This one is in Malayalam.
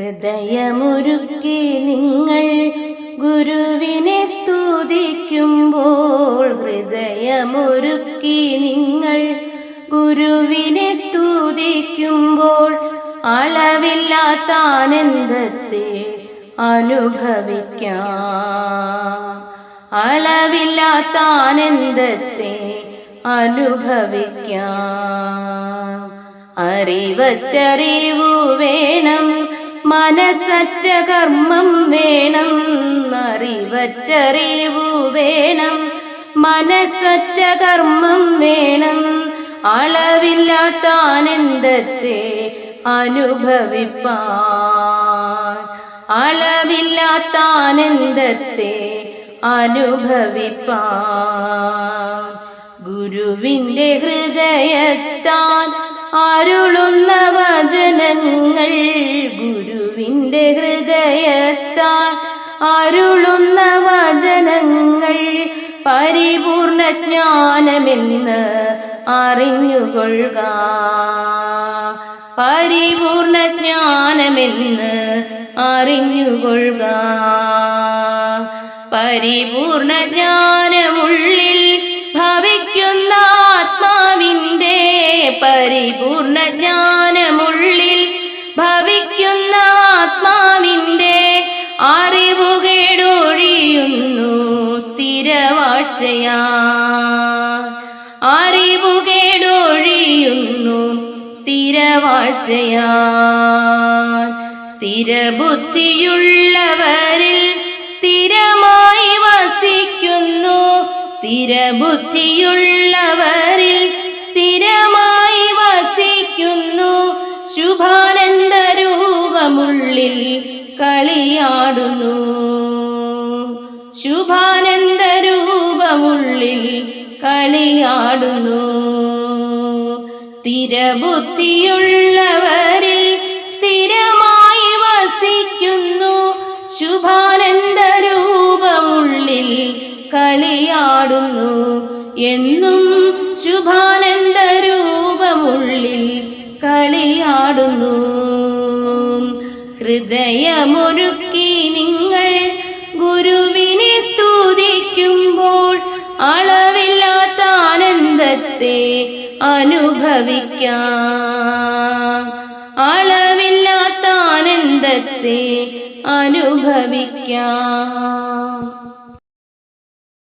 ഹൃദയമുരുക്കി നിങ്ങൾ ഗുരുവിനെ സ്തുതിക്കുമ്പോൾ ഹൃദയമുരുക്കി നിങ്ങൾ ഗുരുവിനെ സ്തുതിക്കുമ്പോൾ അളവില്ലാത്ത ആനന്ദത്തെ അനുഭവിക്കാം. അളവില്ലാത്ത ആനന്ദത്തെ അനുഭവിക്കാം. അറിവറ്ററിവു വേണം മനസ്സറ്റ കർമ്മം വേണം അറിവറ്ററിവു വേണം. മനസ്സറ്റ കർമ്മം വേണം അളവില്ലാത്ത ആനന്ദത്തെ അനുഭവിപ്പാൻ. അളവില്ലാത്ത ആനന്ദത്തെ അനുഭവിപ്പാൻ. ഗുരുവിന്റെ ഹൃദയത്താൽ അരുളുന്ന വചനങ്ങൾ ജ്ഞാനമെന്ന് അറിഞ്ഞുകൊള്ളുക. പരിപൂർണ ജ്ഞാനമെന്ന് അറിഞ്ഞുകൊള്ളുക. പരിപൂർണ ജ്ഞാനമുള്ളിൽ സ്ഥിരവാഴ്ചയാ അറിവുകേടൊഴിയുന്നു സ്ഥിരവാഴ്ചയാ. സ്ഥിരബുദ്ധിയുള്ളവരിൽ സ്ഥിരമായി വസിക്കുന്നു. സ്ഥിരബുദ്ധിയുള്ളവരിൽ സ്ഥിരമായി വസിക്കുന്നു. ശുഭാനന്ദ രൂപമുള്ളിൽ കളിയാടുന്നു. ശുഭാനന്ദ രൂപമുള്ളിൽ കളിയാടുന്നു. സ്ഥിരബുദ്ധിയുള്ളവരിൽ സ്ഥിരമായി വസിക്കുന്നു. ശുഭാനന്ദരൂപമുള്ളിൽ കളിയാടുന്നു. എന്നും ശുഭാനന്ദരൂപമുള്ളിൽ കളിയാടുന്നു. ഹൃദയമൊരുക്കി നിങ്ങൾ ആനന്ദത്തെ അനുഭവിക്കാം. അളവില്ലാത്ത ആനന്ദത്തെ അനുഭവിക്കാം.